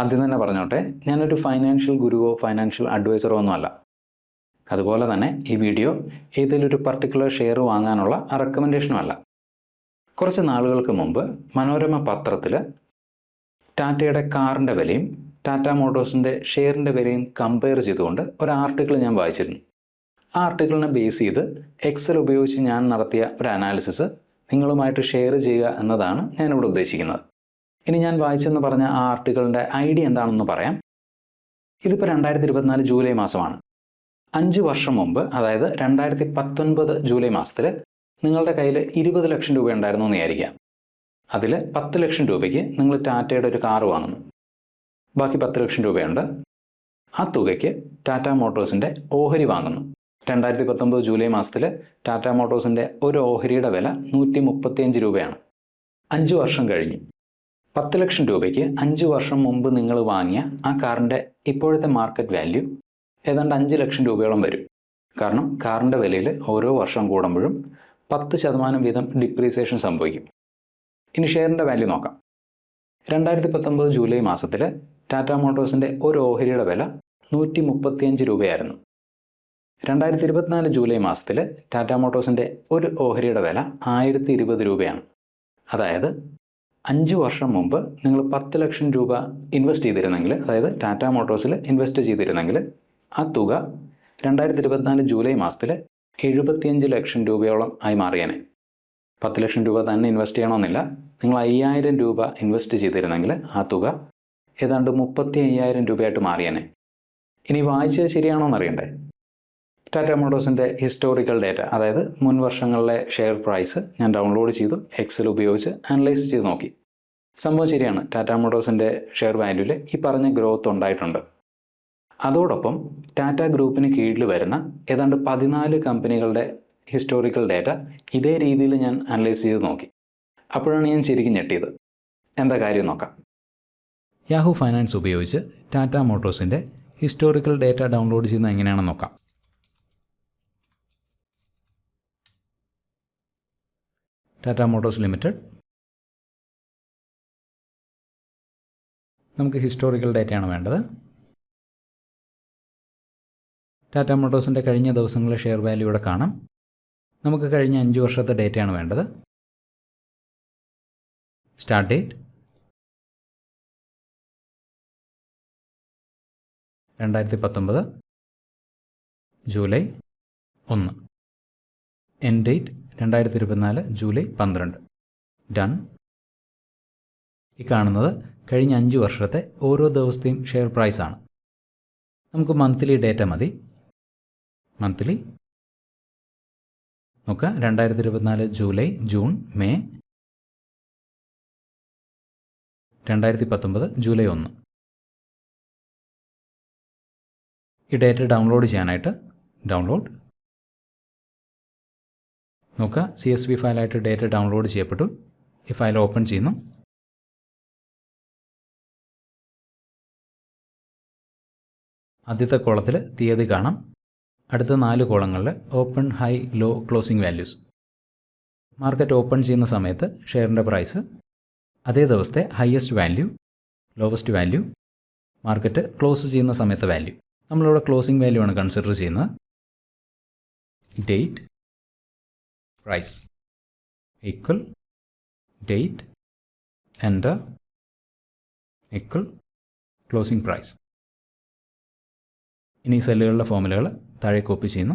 ആദ്യം തന്നെ പറഞ്ഞോട്ടെ ഞാനൊരു ഫൈനാൻഷ്യൽ ഗുരുവോ ഫൈനാൻഷ്യൽ അഡ്വൈസറോ ഒന്നുമല്ല അതുപോലെ തന്നെ ഈ വീഡിയോ ഏതെങ്കിലും ഒരു പർട്ടിക്കുലർ ഷെയർ വാങ്ങാനുള്ള റെക്കമെൻഡേഷനും അല്ല. കുറച്ച് നാളുകൾക്ക് മുമ്പ് മനോരമ പത്രത്തിൽ ടാറ്റയുടെ കാറിന്റെ വിലയും ടാറ്റ മോട്ടോഴ്സിന്റെ ഷെയറിന്റെ വിലയും കമ്പയർ ചെയ്തുകൊണ്ട് ഒരു ആർട്ടിക്കിൾ ഞാൻ വായിച്ചിരുന്നു. ആ ആർട്ടിക്കിളിനെ ബേസ് ചെയ്ത് എക്സൽ ഉപയോഗിച്ച് ഞാൻ നടത്തിയ ഒരു അനാലിസിസ് നിങ്ങളുമായിട്ട് ഷെയർ ചെയ്യുക എന്നതാണ് ഞാനിവിടെ ഉദ്ദേശിക്കുന്നത്. ഇനി ഞാൻ വായിച്ചെന്ന് പറഞ്ഞ ആ ആർട്ടിക്കിളിന്റെ ഐഡിയ എന്താണെന്ന് പറയാം. ഇതിപ്പോൾ രണ്ടായിരത്തി ഇരുപത്തിനാല് ജൂലൈ മാസമാണ്. അഞ്ച് വർഷം മുമ്പ് അതായത് രണ്ടായിരത്തി പത്തൊൻപത് ജൂലൈ മാസത്തിൽ നിങ്ങളുടെ കയ്യിൽ ഇരുപത് ലക്ഷം രൂപ ഉണ്ടായിരുന്നു എന്ന് വിചാരിക്കാം അതിൽ പത്ത് ലക്ഷം രൂപയ്ക്ക് നിങ്ങൾ ടാറ്റയുടെ ഒരു കാറ് വാങ്ങുന്നു. ബാക്കി പത്ത് ലക്ഷം രൂപയുണ്ട്. ആ തുകയ്ക്ക് ടാറ്റ മോട്ടോഴ്സിന്റെ ഓഹരി വാങ്ങുന്നു. രണ്ടായിരത്തി പത്തൊമ്പത് ജൂലൈ മാസത്തിൽ ടാറ്റ മോട്ടോഴ്സിന്റെ ഒരു ഓഹരിയുടെ വില നൂറ്റി മുപ്പത്തിയഞ്ച് രൂപയാണ്. അഞ്ച് വർഷം കഴിഞ്ഞു. പത്ത് ലക്ഷം രൂപയ്ക്ക് അഞ്ച് വർഷം മുമ്പ് നിങ്ങൾ വാങ്ങിയ ആ കാറിന്റെ ഇപ്പോഴത്തെ മാർക്കറ്റ് വാല്യൂ ഏതാണ്ട് അഞ്ച് ലക്ഷം രൂപയോളം വരും. കാരണം കാറിന്റെ വിലയിൽ ഓരോ വർഷം കൂടുമ്പോഴും പത്ത് ശതമാനം വീതം ഡിപ്രീസിയേഷൻ സംഭവിക്കും. ഇനി ഷെയറിന്റെ വാല്യൂ നോക്കാം. രണ്ടായിരത്തി പത്തൊമ്പത് ജൂലൈ മാസത്തിൽ ടാറ്റ മോട്ടോഴ്സിന്റെ ഒരു ഓഹരിയുടെ വില നൂറ്റി മുപ്പത്തിയഞ്ച് രൂപയായിരുന്നു. രണ്ടായിരത്തി ഇരുപത്തിനാല് ജൂലൈ മാസത്തിൽ ടാറ്റ മോട്ടോഴ്സിന്റെ ഒരു ഓഹരിയുടെ വില ആയിരത്തി ഇരുപത് രൂപയാണ്. അതായത് അഞ്ച് വർഷം മുമ്പ് നിങ്ങൾ പത്ത് ലക്ഷം രൂപ ഇൻവെസ്റ്റ് ചെയ്തിരുന്നെങ്കിൽ അതായത് ടാറ്റ മോട്ടോഴ്സിൽ ഇൻവെസ്റ്റ് ചെയ്തിരുന്നെങ്കിൽ ആ തുക രണ്ടായിരത്തി ഇരുപത്തിനാല് ജൂലൈ മാസത്തിൽ എഴുപത്തിയഞ്ച് ലക്ഷം രൂപയോളം ആയി മാറിയേനെ. പത്ത് ലക്ഷം രൂപ തന്നെ ഇൻവെസ്റ്റ് ചെയ്യണമെന്നില്ല. നിങ്ങൾ അയ്യായിരം രൂപ ഇൻവെസ്റ്റ് ചെയ്തിരുന്നെങ്കിൽ ആ തുക ഏതാണ്ട് മുപ്പത്തി അയ്യായിരം രൂപയായിട്ട് മാറിയേനെ. ഇനി വായിച്ചത് ശരിയാണോ എന്നറിയണ്ടേ ടാറ്റ മോട്ടോഴ്സിന്റെ ഹിസ്റ്റോറിക്കൽ ഡേറ്റ അതായത് മുൻ വർഷങ്ങളിലെ ഷെയർ പ്രൈസ് ഞാൻ ഡൗൺലോഡ് ചെയ്തു എക്സൽ ഉപയോഗിച്ച് അനലൈസ് ചെയ്ത് നോക്കി. സംഭവം ശരിയാണ്. ടാറ്റ മോട്ടോഴ്സിന്റെ ഷെയർ വാല്യൂവിൽ ഈ പറഞ്ഞ ഗ്രോത്ത് ഉണ്ടായിട്ടുണ്ട്. അതോടൊപ്പം ടാറ്റ ഗ്രൂപ്പിന് കീഴിൽ വരുന്ന ഏതാണ്ട് പതിനാല് കമ്പനികളുടെ ഹിസ്റ്റോറിക്കൽ ഡേറ്റ ഇതേ രീതിയിൽ ഞാൻ അനലൈസ് ചെയ്ത് നോക്കി. അപ്പോഴാണ് ഞാൻ ശരിക്കും ഞെട്ടിയത്. എന്താ കാര്യം നോക്കാം. യാഹു ഫൈനാൻസ് ഉപയോഗിച്ച് ടാറ്റ മോട്ടോഴ്സിന്റെ ഹിസ്റ്റോറിക്കൽ ഡേറ്റ ഡൗൺലോഡ് ചെയ്യുന്നത് എങ്ങനെയാണെന്ന് നോക്കാം. ടാറ്റ മോട്ടോഴ്സ് ലിമിറ്റഡ് നമുക്ക് ഹിസ്റ്റോറിക്കൽ ഡേറ്റയാണ് വേണ്ടത്. ടാറ്റ മോട്ടോഴ്സിന്റെ കഴിഞ്ഞ ദിവസങ്ങളിലെ ഷെയർ വാല്യൂ ഇവിടെ കാണാം. നമുക്ക് കഴിഞ്ഞ അഞ്ച് വർഷത്തെ ഡേറ്റയാണ് വേണ്ടത്. സ്റ്റാർട്ട് ഡേറ്റ് രണ്ടായിരത്തി പത്തൊമ്പത് ജൂലൈ ഒന്ന്. എൻ ഡേറ്റ് രണ്ടായിരത്തി ഇരുപത്തിനാല് ജൂലൈ പന്ത്രണ്ട്. ഡൺ ഈ കാണുന്നത് കഴിഞ്ഞ അഞ്ച് വർഷത്തെ ഓരോ ദിവസത്തെയും ഷെയർ പ്രൈസ് ആണ്. നമുക്ക് മന്ത്ലി ഡേറ്റ മതി. മന്ത്ലി നോക്കുക. രണ്ടായിരത്തി ഇരുപത്തിനാല് ജൂലൈ ജൂൺ മെയ് രണ്ടായിരത്തി പത്തൊമ്പത് ജൂലൈ ഒന്ന്. ഈ ഡേറ്റ ഡൗൺലോഡ് ചെയ്യാനായിട്ട് ഡൗൺലോഡ് നോക്കുക. സി എസ് വി ഫയലായിട്ട് ഡേറ്റ ഡൗൺലോഡ് ചെയ്യപ്പെട്ടു. ഈ ഫയൽ ഓപ്പൺ ചെയ്യുന്നു. ആദ്യത്തെ കോളത്തിൽ തീയതി കാണാം. അടുത്ത നാല് കോളങ്ങളിൽ open high low closing values. Market open ചെയ്യുന്ന സമയത്ത് ഷെയറിന്റെ പ്രൈസ്. അതേ ദിവസത്തെ highest value lowest value market close ചെയ്യുന്ന സമയത്ത് വാല്യൂ. നമ്മളിവിടെ ക്ലോസിംഗ് വാല്യൂ ആണ് കൺസിഡർ ചെയ്യുന്നത്. Date. Price equal date enter equal closing price ഇനി സെല്ലുകളുടെ ഫോമുലകൾ താഴെ കോപ്പി ചെയ്യുന്നു.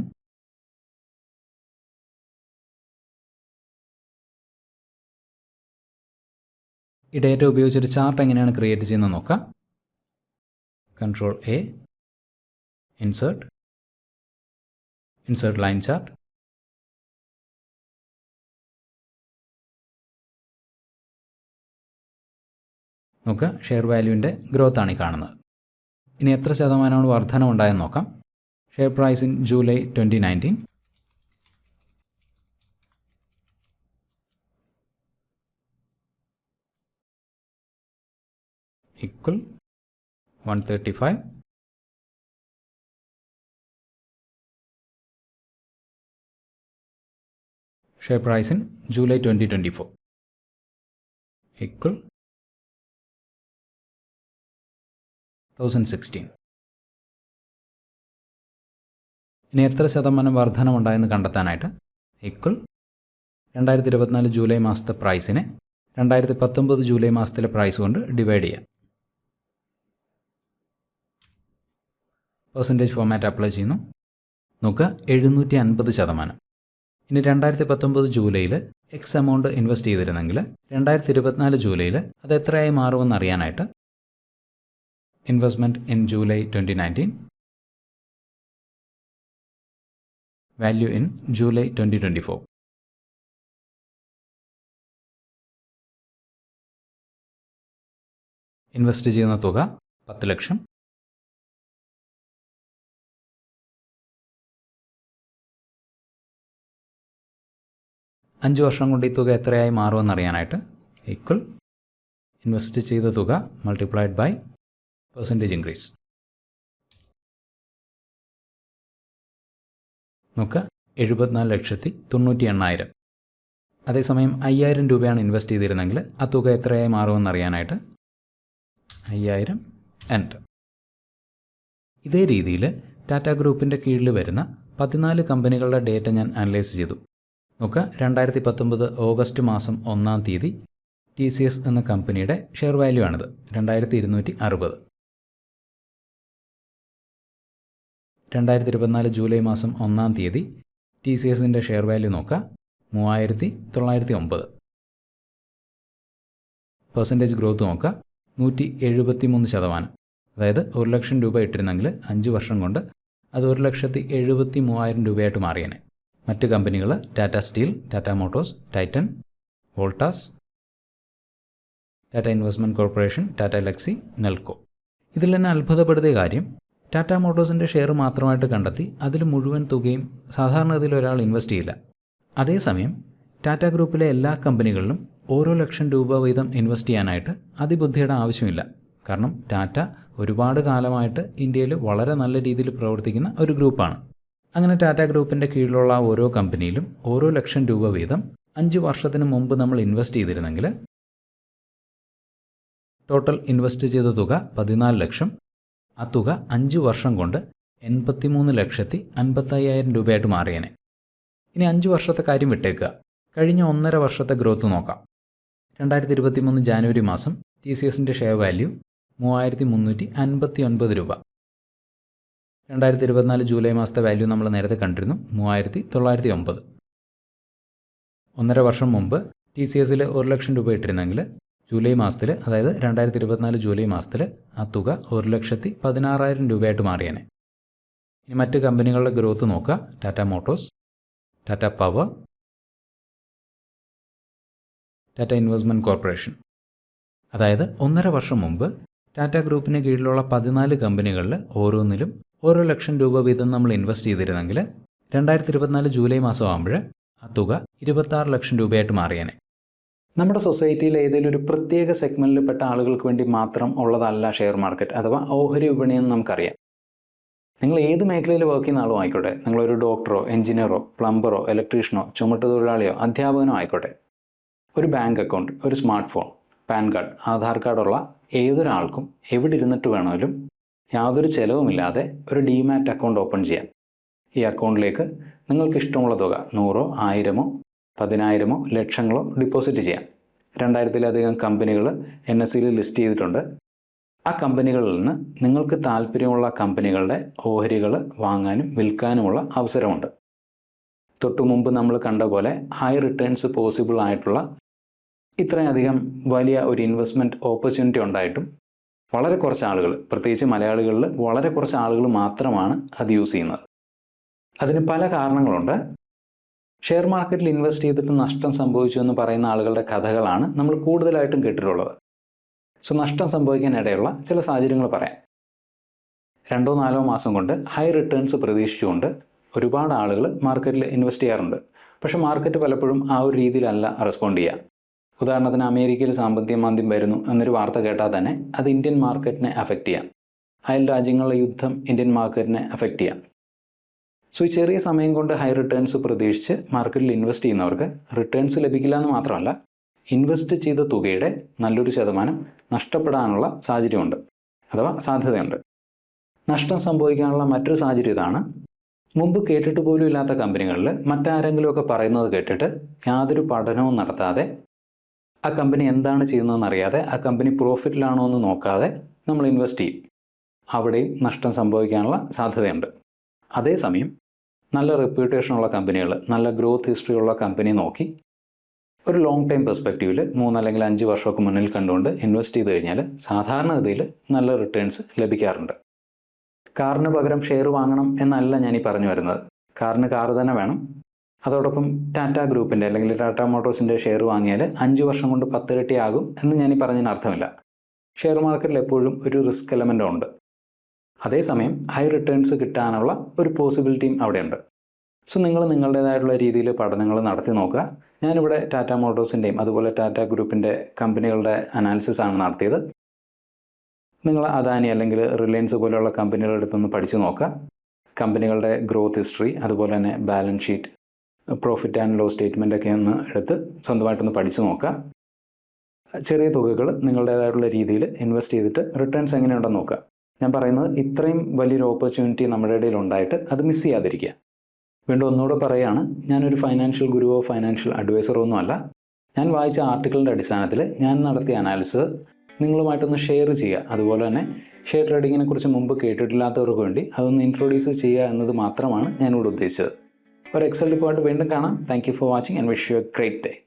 ഈ ഡേറ്റ ഉപയോഗിച്ചൊരു ചാർട്ട് എങ്ങനെയാണ് ക്രിയേറ്റ് ചെയ്യുന്നത് നോക്കാം. Control A insert insert line chart നോക്കുക ഷെയർ വാല്യൂവിന്റെ ഗ്രോത്ത് ഈ കാണുന്നത്. ഇനി എത്ര ശതമാനമാണ് വർധന ഉണ്ടായെന്ന് നോക്കാം. Share price in July twenty nineteen equal 135 share price in July 2024 equal thousand sixteen ഇനി എത്ര ശതമാനം വർധനമുണ്ടായെന്ന് കണ്ടെത്താനായിട്ട് ഈക്വൽ രണ്ടായിരത്തി ഇരുപത്തിനാല് ജൂലൈ മാസത്തെ പ്രൈസിനെ രണ്ടായിരത്തി പത്തൊമ്പത് ജൂലൈ മാസത്തിലെ പ്രൈസ് കൊണ്ട് ഡിവൈഡ് ചെയ്യാം. പെർസെന്റേജ് ഫോമാറ്റ് അപ്ലൈ ചെയ്യുന്നു. നോക്കുക എഴുന്നൂറ്റി അൻപത് ശതമാനം. ഇനി രണ്ടായിരത്തി പത്തൊമ്പത് ജൂലൈയിൽ എക്സ് എമൗണ്ട് ഇൻവെസ്റ്റ് ചെയ്തിരുന്നെങ്കിൽ രണ്ടായിരത്തി ഇരുപത്തിനാല് ജൂലൈയിൽ അത് എത്രയായി മാറുമെന്ന് അറിയാനായിട്ട് twenty nineteen value in July twenty twenty four invest ചെയ്യുന്ന തുക പത്ത് ലക്ഷം. അഞ്ച് വർഷം കൊണ്ട് ഈ തുക എത്രയായി മാറുമെന്നറിയാനായിട്ട് ഈക്വൽ ഇൻവെസ്റ്റ് ചെയ്ത തുക മൾട്ടിപ്ലൈഡ് ബൈ പെർസെന്റേജ് ഇൻക്രീസ് നോക്കുക എഴുപത്തിനാല് ലക്ഷത്തി തൊണ്ണൂറ്റി എണ്ണായിരം. അതേസമയം അയ്യായിരം രൂപയാണ് ഇൻവെസ്റ്റ് ചെയ്തിരുന്നെങ്കിൽ ആ തുക എത്രയായി മാറുമെന്ന് അറിയാനായിട്ട് അയ്യായിരം എൻഡ് ഇതേ രീതിയിൽ ടാറ്റ ഗ്രൂപ്പിന്റെ കീഴിൽ വരുന്ന പതിനാല് കമ്പനികളുടെ ഡേറ്റ ഞാൻ അനലൈസ് ചെയ്തു. നോക്കുക രണ്ടായിരത്തി പത്തൊമ്പത് ഓഗസ്റ്റ് മാസം ഒന്നാം തീയതി ടി സി എസ് എന്ന കമ്പനിയുടെ ഷെയർ വാല്യൂ ആണിത്. രണ്ടായിരത്തി ഇരുന്നൂറ്റി അറുപത്. രണ്ടായിരത്തി ഇരുപത്തിനാല് ജൂലൈ മാസം ഒന്നാം തീയതി ടി സി എസിന്റെ ഷെയർ വാല്യൂ നോക്കുക. മൂവായിരത്തി തൊള്ളായിരത്തി ഒമ്പത് പെർസെന്റേജ് ഗ്രോത്ത് നോക്കുക. നൂറ്റി എഴുപത്തി മൂന്ന് ശതമാനം. അതായത് ഒരു ലക്ഷം രൂപ ഇട്ടിരുന്നെങ്കിൽ അഞ്ച് വർഷം കൊണ്ട് അത് ഒരു ലക്ഷത്തി എഴുപത്തി മൂവായിരം രൂപയായിട്ട് മാറിയേനെ. മറ്റ് കമ്പനികൾ Tata Steel Tata Motors Titan Voltas Tata Investment Corporation Tata Elxsi Nelco ഇതിൽ തന്നെ അത്ഭുതപ്പെടുത്തിയ കാര്യം ടാറ്റ മോട്ടോഴ്സിന്റെ ഷെയർ മാത്രമായിട്ട് കണ്ടെത്തി അതിൽ മുഴുവൻ തുകയും സാധാരണഗതിയിൽ ഒരാൾ ഇൻവെസ്റ്റ് ചെയ്യില്ല. അതേസമയം ടാറ്റ ഗ്രൂപ്പിലെ എല്ലാ കമ്പനികളിലും ഓരോ ലക്ഷം രൂപ വീതം ഇൻവെസ്റ്റ് ചെയ്യാനായിട്ട് അതിബുദ്ധിയുടെ ആവശ്യമില്ല. കാരണം ടാറ്റ ഒരുപാട് കാലമായിട്ട് ഇന്ത്യയിൽ വളരെ നല്ല രീതിയിൽ പ്രവർത്തിക്കുന്ന ഒരു ഗ്രൂപ്പാണ്. അങ്ങനെ ടാറ്റ ഗ്രൂപ്പിന്റെ കീഴിലുള്ള ഓരോ കമ്പനിയിലും ഓരോ ലക്ഷം രൂപ വീതം അഞ്ച് വർഷത്തിന് മുമ്പ് നമ്മൾ ഇൻവെസ്റ്റ് ചെയ്തിരുന്നെങ്കിൽ ടോട്ടൽ ഇൻവെസ്റ്റ് ചെയ്ത തുക പതിനാല് ലക്ഷം ആ തുക അഞ്ച് വർഷം കൊണ്ട് എൺപത്തിമൂന്ന് ലക്ഷത്തി അൻപത്തയ്യായിരം രൂപയായിട്ട് മാറിയേനെ. ഇനി അഞ്ച് വർഷത്തെ കാര്യം വിട്ടേക്കുക. കഴിഞ്ഞ ഒന്നര വർഷത്തെ ഗ്രോത്ത് നോക്കാം. രണ്ടായിരത്തി ഇരുപത്തി മൂന്ന് ജാനുവരി മാസം ടി സി എസിന്റെ ഷെയർ വാല്യൂ മൂവായിരത്തി മുന്നൂറ്റി അൻപത്തി ഒൻപത് രൂപ. രണ്ടായിരത്തി ഇരുപത്തിനാല് ജൂലൈ മാസത്തെ വാല്യൂ നമ്മൾ നേരത്തെ കണ്ടിരുന്നു മൂവായിരത്തി തൊള്ളായിരത്തി ഒമ്പത് ഒന്നര വർഷം മുമ്പ് ടി സി എസിൽ ഒരു ലക്ഷം രൂപ ഇട്ടിരുന്നെങ്കിൽ ജൂലൈ മാസത്തിൽ അതായത് രണ്ടായിരത്തി ഇരുപത്തിനാല് ജൂലൈ മാസത്തിൽ ആ തുക ഒരു ലക്ഷത്തി പതിനാറായിരം രൂപയായിട്ട് മാറിയേനെ. ഇനി മറ്റ് കമ്പനികളുടെ ഗ്രോത്ത് നോക്കുക. Tata Motors Tata Power Tata Investment Corporation. അതായത് ഒന്നര വർഷം മുമ്പ് ടാറ്റ ഗ്രൂപ്പിന് കീഴിലുള്ള പതിനാല് കമ്പനികളിൽ ഓരോന്നിലും ഓരോ ലക്ഷം രൂപ വീതം നമ്മൾ ഇൻവെസ്റ്റ് ചെയ്തിരുന്നെങ്കിൽ രണ്ടായിരത്തി ഇരുപത്തിനാല് ജൂലൈ മാസം ആകുമ്പോൾ ആ തുക ഇരുപത്താറ് ലക്ഷം രൂപയായിട്ട് മാറിയേനെ. നമ്മുടെ സൊസൈറ്റിയിൽ ഏതെങ്കിലും ഒരു പ്രത്യേക സെഗ്മെന്റിൽപ്പെട്ട ആളുകൾക്ക് വേണ്ടി മാത്രം ഉള്ളതല്ല ഷെയർ മാർക്കറ്റ് അഥവാ ഓഹരി വിപണി എന്ന് നമുക്കറിയാം. നിങ്ങൾ ഏത് മേഖലയിൽ വർക്ക് ചെയ്യുന്ന ആളും ആയിക്കോട്ടെ നിങ്ങളൊരു ഡോക്ടറോ എഞ്ചിനീയറോ പ്ലംബറോ ഇലക്ട്രീഷ്യനോ ചുമട്ടുതൊഴിലാളിയോ അധ്യാപകനോ ആയിക്കോട്ടെ. ഒരു ബാങ്ക് അക്കൗണ്ട് ഒരു smart phone PAN card Aadhaar കാർഡുള്ള ഏതൊരാൾക്കും എവിടെ ഇരുന്നിട്ട് വേണമെങ്കിലും യാതൊരു ചിലവുമില്ലാതെ ഒരു ഡിമാറ്റ് അക്കൗണ്ട് ഓപ്പൺ ചെയ്യാം. ഈ അക്കൗണ്ടിലേക്ക് നിങ്ങൾക്ക് ഇഷ്ടമുള്ള തുക നൂറോ ആയിരമോ പതിനായിരമോ ലക്ഷങ്ങളോ ഡിപ്പോസിറ്റ് ചെയ്യാം. രണ്ടായിരത്തിലധികം കമ്പനികൾ എൻ എസ് സിയിൽ ലിസ്റ്റ് ചെയ്തിട്ടുണ്ട്. ആ കമ്പനികളിൽ നിന്ന് നിങ്ങൾക്ക് താല്പര്യമുള്ള കമ്പനികളുടെ ഓഹരികൾ വാങ്ങാനും വിൽക്കാനുമുള്ള അവസരമുണ്ട്. തൊട്ടു മുമ്പ് നമ്മൾ കണ്ട പോലെ ഹൈ റിട്ടേൺസ് പോസിബിൾ ആയിട്ടുള്ള ഇത്രയധികം വലിയ ഒരു ഇൻവെസ്റ്റ്മെന്റ് ഓപ്പർച്യൂണിറ്റി ഉണ്ടായിട്ടും വളരെ കുറച്ച് ആളുകൾ പ്രത്യേകിച്ച് മലയാളികളിൽ വളരെ കുറച്ച് ആളുകൾ മാത്രമാണ് അത് യൂസ് ചെയ്യുന്നത്. അതിന് പല കാരണങ്ങളുണ്ട്. ഷെയർ മാർക്കറ്റിൽ ഇൻവെസ്റ്റ് ചെയ്തിട്ട് നഷ്ടം സംഭവിച്ചു എന്ന് പറയുന്ന ആളുകളുടെ കഥകളാണ് നമ്മൾ കൂടുതലായിട്ടും കേട്ടിട്ടുള്ളത്. സോ നഷ്ടം സംഭവിക്കാനിടയുള്ള ചില സാഹചര്യങ്ങൾ പറയാം. രണ്ടോ നാലോ മാസം കൊണ്ട് ഹൈ റിട്ടേൺസ് പ്രതീക്ഷിച്ചുകൊണ്ട് ഒരുപാട് ആളുകൾ മാർക്കറ്റിൽ ഇൻവെസ്റ്റ് ചെയ്യാറുണ്ട്. പക്ഷെ മാർക്കറ്റ് പലപ്പോഴും ആ ഒരു രീതിയിലല്ല റെസ്പോണ്ട് ചെയ്യുക. ഉദാഹരണത്തിന് അമേരിക്കയിൽ സാമ്പത്തിക മാന്ദ്യം വരുന്നു എന്നൊരു വാർത്ത കേട്ടാൽ തന്നെ അത് ഇന്ത്യൻ മാർക്കറ്റിനെ അഫക്റ്റ് ചെയ്യാം. അയൽ രാജ്യങ്ങളിലെ യുദ്ധം ഇന്ത്യൻ മാർക്കറ്റിനെ അഫക്റ്റ് ചെയ്യാം. സോ ഈ ചെറിയ സമയം കൊണ്ട് ഹൈ റിട്ടേൺസ് പ്രതീക്ഷിച്ച് മാർക്കറ്റിൽ ഇൻവെസ്റ്റ് ചെയ്യുന്നവർക്ക് റിട്ടേൺസ് ലഭിക്കില്ല എന്ന് മാത്രമല്ല ഇൻവെസ്റ്റ് ചെയ്ത തുകയുടെ നല്ലൊരു ശതമാനം നഷ്ടപ്പെടാനുള്ള സാഹചര്യമുണ്ട് അഥവാ സാധ്യതയുണ്ട്. നഷ്ടം സംഭവിക്കാനുള്ള മറ്റൊരു സാഹചര്യം ഇതാണ്. മുമ്പ് കേട്ടിട്ട് പോലും ഇല്ലാത്ത കമ്പനികളിൽ മറ്റാരെങ്കിലുമൊക്കെ പറയുന്നത് കേട്ടിട്ട് യാതൊരു പഠനവും നടത്താതെ ആ കമ്പനി എന്താണ് ചെയ്യുന്നതെന്ന് അറിയാതെ ആ കമ്പനി പ്രോഫിറ്റിലാണോ എന്ന് നോക്കാതെ നമ്മൾ ഇൻവെസ്റ്റ് ചെയ്യും. അവിടെയും നഷ്ടം സംഭവിക്കാനുള്ള സാധ്യതയുണ്ട്. അതേസമയം നല്ല റെപ്യൂട്ടേഷൻ ഉള്ള കമ്പനികൾ നല്ല ഗ്രോത്ത് ഹിസ്റ്ററി ഉള്ള കമ്പനി നോക്കി ഒരു ലോങ് ടൈം പെർസ്പെക്റ്റീവിൽ മൂന്നല്ലെങ്കിൽ അഞ്ച് വർഷമൊക്കെ മുന്നിൽ കണ്ടുകൊണ്ട് ഇൻവെസ്റ്റ് ചെയ്ത് കഴിഞ്ഞാൽ സാധാരണഗതിയിൽ നല്ല റിട്ടേൺസ് ലഭിക്കാറുണ്ട്. കാറിന് പകരം ഷെയർ വാങ്ങണം എന്നല്ല ഞാൻ ഈ പറഞ്ഞു വരുന്നത്. കാറിന് കാർ തന്നെ വേണം. അതോടൊപ്പം ടാറ്റ ഗ്രൂപ്പിന്റെ അല്ലെങ്കിൽ ടാറ്റ മോട്ടോഴ്സിന്റെ ഷെയർ വാങ്ങിയാൽ അഞ്ച് വർഷം കൊണ്ട് പത്തിരട്ടി ആകും എന്ന് ഞാൻ പറഞ്ഞതിന് അർത്ഥമില്ല. ഷെയർ മാർക്കറ്റിൽ എപ്പോഴും ഒരു റിസ്ക് എലമെന്റ് ഉണ്ട്. അതേസമയം ഹൈ റിട്ടേൺസ് കിട്ടാനുള്ള ഒരു പോസിബിലിറ്റിയും അവിടെയുണ്ട്. സോ നിങ്ങൾ നിങ്ങളുടേതായിട്ടുള്ള രീതിയിൽ പഠനങ്ങൾ നടത്തി നോക്കുക. ഞാനിവിടെ ടാറ്റ മോട്ടോഴ്സിന്റെയും അതുപോലെ ടാറ്റ ഗ്രൂപ്പിന്റെ കമ്പനികളുടെ അനാലിസിസ് ആണ് നടത്തിയത്. നിങ്ങൾ അദാനി അല്ലെങ്കിൽ റിലയൻസ് പോലെയുള്ള കമ്പനികളുടെ അടുത്തൊന്ന് പഠിച്ചു നോക്കുക. കമ്പനികളുടെ ഗ്രോത്ത് ഹിസ്റ്ററി അതുപോലെ തന്നെ balance sheet profit and loss statement ഒക്കെ ഒന്ന് എടുത്ത് സ്വന്തമായിട്ടൊന്ന് പഠിച്ചു നോക്കുക. ചെറിയ തുകകൾ നിങ്ങളുടേതായിട്ടുള്ള രീതിയിൽ ഇൻവെസ്റ്റ് ചെയ്തിട്ട് റിട്ടേൺസ് എങ്ങനെയുണ്ടെന്ന് നോക്കുക. ഞാൻ പറയുന്നത് ഇത്രയും വലിയൊരു ഓപ്പർച്യൂണിറ്റി നമ്മുടെ ഇടയിൽ ഉണ്ടായിട്ട് അത് മിസ് ചെയ്യാതിരിക്കുക. വീണ്ടും ഒന്നുകൂടെ പറയുകയാണ് ഞാനൊരു ഫൈനാൻഷ്യൽ ഗുരുവോ ഫൈനാൻഷ്യൽ അഡ്വൈസറോ ഒന്നുമല്ല ഞാൻ വായിച്ച ആർട്ടിക്കിളിന്റെ അടിസ്ഥാനത്തിൽ ഞാൻ നടത്തിയ അനാലിസിസ് നിങ്ങളുമായിട്ടൊന്ന് ഷെയർ ചെയ്യുക. അതുപോലെ തന്നെ ഷെയർ ട്രേഡിങ്ങിനെ കുറിച്ച് മുമ്പ് കേട്ടിട്ടില്ലാത്തവർക്ക് വേണ്ടി അതൊന്ന് ഇൻട്രൊഡ്യൂസ് ചെയ്യുക എന്നത് മാത്രമാണ് ഞാനിവിടെ ഉദ്ദേശിച്ചത്. ഒരു എക്സൽ റിപ്പോർട്ട് വീണ്ടും കാണാം. Thank you for watching and wish you a great day